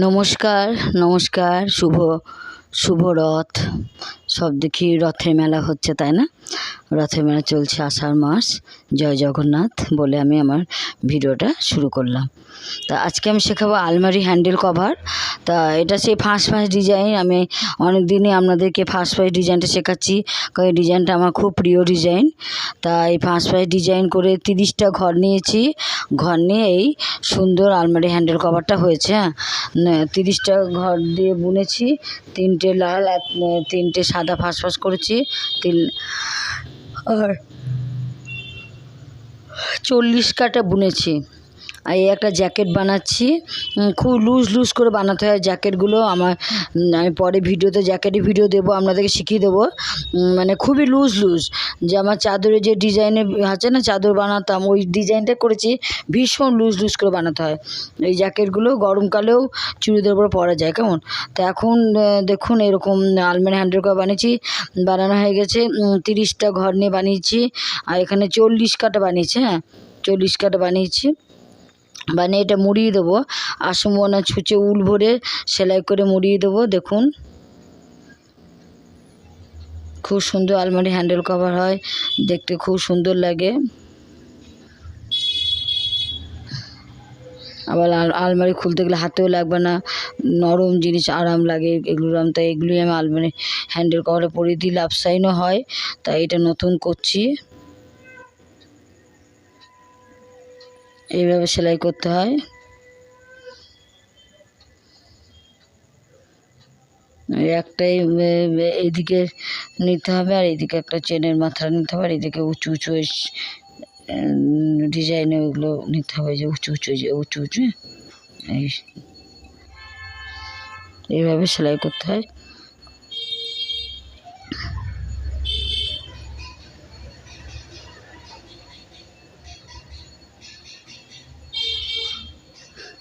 নমস্কার নমস্কার শুভ শুভ রথ। সব দেখি রথের মেলা হচ্ছে তাই না? রথের মেলা চলছে আষাঢ় মাস। জয় জগন্নাথ বলে আমি আমার ভিডিওটা শুরু করলাম। তা আজকে আমি শেখাবো আলমারি হ্যান্ডেল কভার। তা এটা সেই ফাঁস ফাঁস ডিজাইন। আমি অনেক দিনই আপনাদেরকে ফাঁস ফাঁস ডিজাইনটা শেখাচ্ছি। কারণ এই ডিজাইনটা আমার খুব প্রিয় ডিজাইন। তা এই ফাঁস ফাঁস ডিজাইন করে তিরিশটা ঘর নিয়েছি। ঘর নিয়ে এই সুন্দর আলমারি হ্যান্ডেল কভারটা হয়েছে হ্যাঁ। তিরিশটা ঘর দিয়ে বুনেছি। তিনটে লাল তিনটে সাদা ফাঁস ফাঁস করেছি। তিন আর চল্লিশ কাটা বুনেছি। এই একটা জ্যাকেট বানাচ্ছি। খুব লুজ লুজ করে বানাতে হয় জ্যাকেটগুলো। আমার আমি পরে ভিডিওতে জ্যাকেটের ভিডিও দেবো, আপনাদেরকে শিখিয়ে দেবো। মানে খুবই লুজ লুজ যে আমার চাদরে যে ডিজাইনে আছে না, চাদর বানাতাম, ওই ডিজাইনটা করেছি, ভীষণ লুজ লুজ করে বানাতে হয়। এই জ্যাকেটগুলো গরমকালেও চুড়িদার উপর পরা যায়, কেমন? তো এখন দেখুন, এরকম আলমারি হ্যান্ডেল করে বানিয়েছি। বানানো হয়ে গেছে তিরিশটা ঘর নিয়ে বানিয়েছি। আর এখানে চল্লিশ কাটা বানিয়েছি হ্যাঁ? চল্লিশ কাটা বানিয়েছি। বানিয়ে এটা মুড়িয়ে দেবো। আসমোনা ছুঁচে উল ভরে সেলাই করে মুড়িয়ে দেবো, দেখুন। খুব সুন্দর আলমারি হ্যান্ডেল কভার হয়, দেখতে খুব সুন্দর লাগে। আবার আল- আলমারি খুলতে গেলে হাতেও লাগবে না, নরম জিনিস আরাম লাগে এগুলো আরাম তাই এগুলোই আমি আলমারি হ্যান্ডেল কভারে পরিয়ে দিই, লাভ সাইনও হয়, তাই এটা নতুন করছি। এইভাবে সেলাই করতে হয়। একটাই এ, এ, এইদিকে নিতে হবে আর এইদিকে একটা চেনের মাথা নিতে হবে আর এইদিকে উঁচু উঁচু ডিজাইনে ওগুলো নিতে হবে যে উঁচু উঁচু যে উঁচু উঁচু এই এইভাবে সেলাই করতে হয়।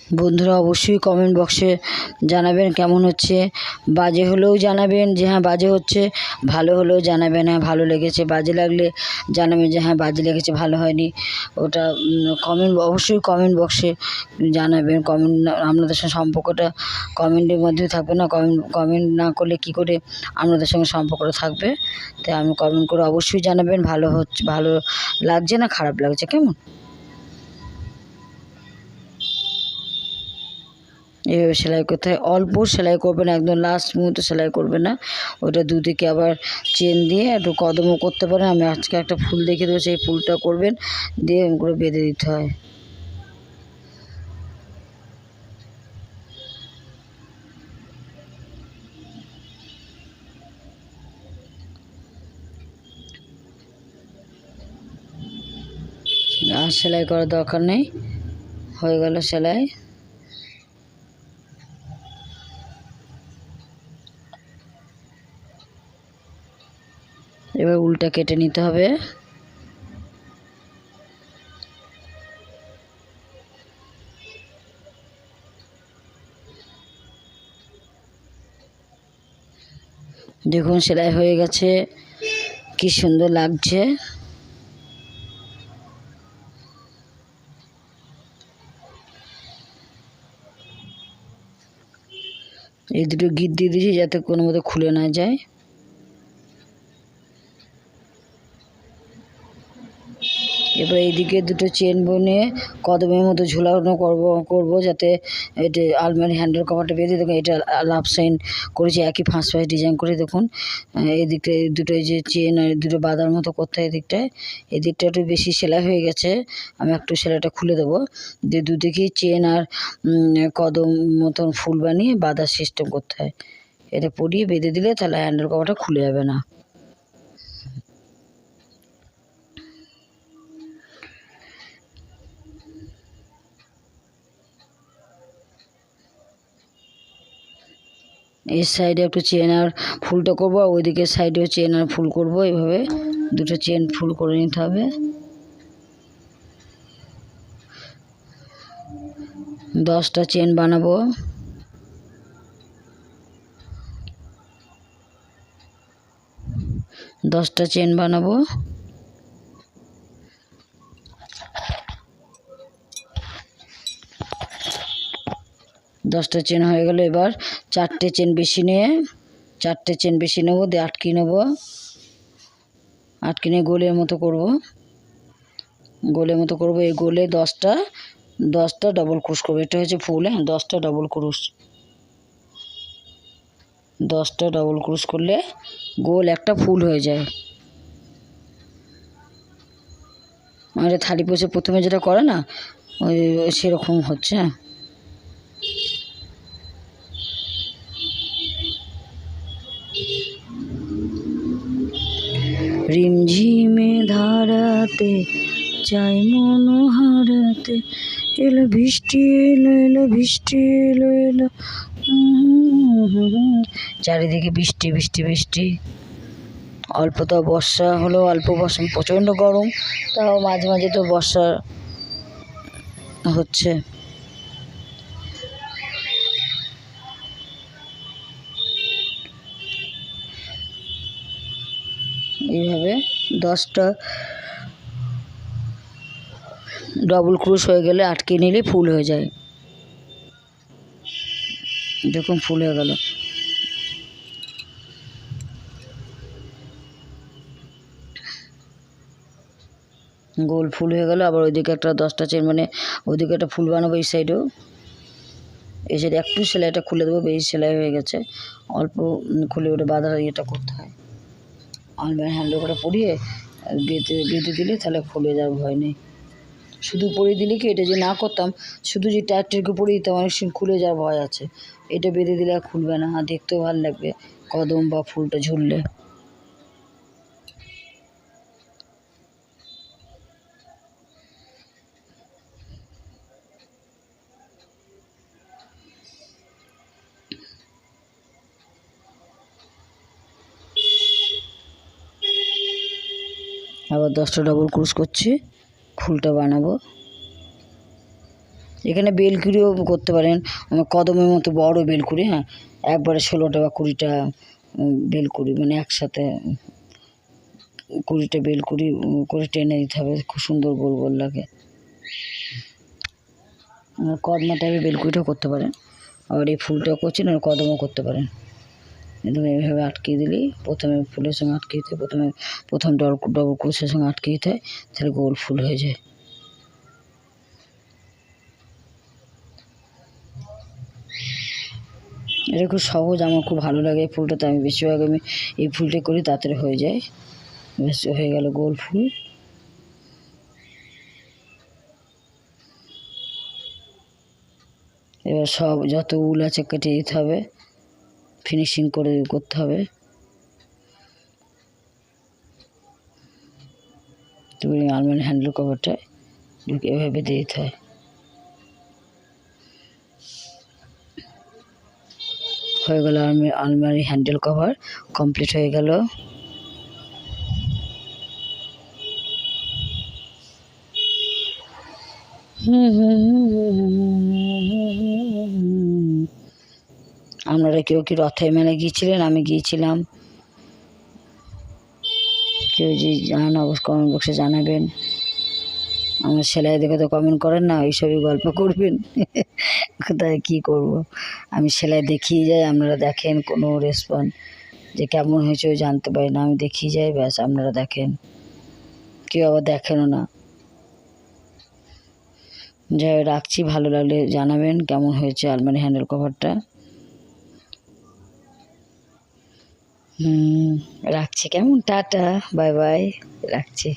বন্ধুরা অবশ্যই কমেন্ট বক্সে জানাবেন কেমন হচ্ছে। বাজে হলেও জানাবেন যে হ্যাঁ বাজে হচ্ছে। ভালো হলেও জানাবেন হ্যাঁ ভালো লেগেছে। বাজে লাগলে জানাবেন যে হ্যাঁ বাজে লেগেছে, ভালো হয়নি। ওটা কমেন্ট অবশ্যই কমেন্ট বক্সে জানাবেন। কমেন্ট আপনাদের সঙ্গে সম্পর্কটা কমেন্টের মধ্যে থাকবে না। কমেন্ট কমেন্ট না করলে কি করে আপনাদের সঙ্গে সম্পর্কটা থাকবে? তাই আমি কমেন্ট করে অবশ্যই জানাবেন। ভালো হচ্ছে, ভালো লাগছে না, খারাপ লাগছে, কেমন? এইভাবে সেলাই করতে হয়। অল্প সেলাই করবেন একদম লাস্ট মুহূর্তে সেলাই করবে না। ওটা দুদিকে আবার চেন দিয়ে একটু কদমও করতে পারেন। আমি আজকে একটা ফুল দেখে দেবো, সেই ফুলটা করবেন। দিয়ে করে বেঁধে দিতে হয়। আর সেলাই করার দরকার নেই। হয়ে গেল সেলাই। উল্টা কেটে নিতে হবে। দেখুন, সেলাই হয়ে গেছে। কি সুন্দর লাগছে। এই দুটো গিট দিয়ে দিয়েছি যাতে কোনো মতো খুলে না যায়। এবার এইদিকে দুটো চেন বনিয়ে কদমের মতো ঝোলানো করব করব যাতে এটা আলমারি হ্যান্ডেল কভারটা বেঁধে দেখুন, এটা লাভ সাইন করেছি, একই ফাঁস ফাঁস ডিজাইন করে দেখুন। এদিকটা দুটো যে চেন আর দুটো বাঁধার মতো করতে হয় এদিকটায়। এদিকটা একটু বেশি সেলাই হয়ে গেছে, আমি একটু সেলাইটা খুলে দেবো। দিয়ে দুদিকেই চেন আর কদম মতন ফুল বানিয়ে বাঁধার সিস্টেম করতে হয়। এটা পরিয়ে বেঁধে দিলে তাহলে হ্যান্ডেল কভারটা খুলে যাবে না। এই সাইডে একটু চেন আর ফুলটা করব, আর ওইদিকে সাইডেও চেন আর ফুল করব। এইভাবে দুটো চেন ফুল করে নিতে হবে। দশটা চেন বানাবো। দশটা চেন বানাবো। দশটা চেন হয়ে গেল এবার চারটে চেন বেশি নিয়ে, চারটে চেন বেশি নেব, দিয়ে আটকে নেব। আটকে নিয়ে গোলের মতো করব। গোলের মতো করব, এই গোলে দশটা দশটা ডবল ক্রুশ করব। এটা হচ্ছে ফুল হ্যাঁ দশটা ডবল ক্রুশ দশটা ডবল ক্রুশ করলে গোল একটা ফুল হয়ে যায়। আমাদের থালি পোষে প্রথমে যেটা করে না, ওই সেরকম হচ্ছে রিমঝিমে ধারাতে চাই মন হারাতে এলো বৃষ্টি, এলো এলো বৃষ্টি, এলো এলো। চারিদিকে বৃষ্টি বৃষ্টি বৃষ্টি। অল্প তো বর্ষা হলো অল্প বর্ষা, প্রচণ্ড গরম, তাও মাঝে মাঝে তো বর্ষা হচ্ছে। এইভাবে দশটা ডবল ক্রুশ হয়ে গেলে আটকে নিলে ফুল হয়ে যায়। দেখুন ফুল হয়ে গেল। গোল ফুল হয়ে গেল, আবার ওইদিকে একটা দশটা চেন মানে ওইদিকে একটা ফুল বানাবো এই সাইডেও এই সাইডে একটু সেলাইটা খুলে দেবো, বেশি সেলাই হয়ে গেছে। অল্প খুলে ওটা বাঁধার ইয়েটা করতে হয়। আলমারি হ্যান্ডেল করে পরিয়ে গেঁথে গেঁথে দিলে তাহলে খুলে যাওয়ার ভয় নেই। শুধু পরে দিলে কি, এটা যে না করতাম, শুধু যে টায়ারটিকে পরিয়ে দিতাম, অনেক সময় খুলে যাওয়ার ভয় আছে। এটা বেঁধে দিলে আর খুলবে না, আর দেখতেও ভালো লাগবে, কদম বা ফুলটা ঝুললে। আবার দশটা ডবল ক্রুশ করছি ফুলটা বানাবো। এখানে বেলকুড়িও করতে পারেন, আমার কদমের মতো বড় বেলকুড়ি হ্যাঁ একবারে ষোলোটা বা কুড়িটা বেলকুড়ি মানে একসাথে কুড়িটা বেলকুড়ি করে টেনে দিতে হবে, খুব সুন্দর গোল গোল লাগে। কদমা টাইপের বেলকুড়িটাও করতে পারেন, আবার এই ফুলটাও করছেন আর কদমও করতে পারেন। একদম এইভাবে আটকে দিলেই প্রথমে ফুলের সঙ্গে আটকে দিতে, প্রথমে প্রথম ডবল ডবল ক্রোশের সঙ্গে আটকে দিতে হয় তাহলে গোল ফুল হয়ে যায়। এটা খুব সহজ, আমার খুব ভালো লাগে এই ফুলটাতে আমি বেশিরভাগ আমি এই ফুলটা করি, তাড়াতাড়ি হয়ে যায়। বেশ হয়ে গেল গোল ফুল। এবার সব যত উল আছে কেটে দিতে হবে। ফিনিশিং করে করতে হবে তুমি আলমারি হ্যান্ডেল কভারটা ঢুকে এভাবে দিয়ে দিতে হয় হয়ে গেল আলমারি আলমারি হ্যান্ডেল কভার কমপ্লিট হয়ে গেল আপনারা কেউ কি রথের মেলায় গিয়েছিলেন? আমি গিয়েছিলাম। কেউ যদি জানান অবশ্য কমেন্ট বক্সে জানাবেন। আমার সেলাই দেখে তো কমেন্ট করেন না, ওইসবই গল্প করবেন। কোথায় কী করব? আমি সেলাই দেখিয়ে যাই, আপনারা দেখেন কোনো রেসপন্স যে কেমন হয়েছে জানতে পারি না। আমি দেখিয়ে যাই, ব্যাস, আপনারা দেখেন। কেউ আবার দেখেনও না। যাই রাখছি। ভালো লাগলে জানাবেন কেমন হয়েছে আলমারি হ্যান্ডেল কভারটা হুম রাখছি। কেমন? টাটা বাই বাই রাখছি।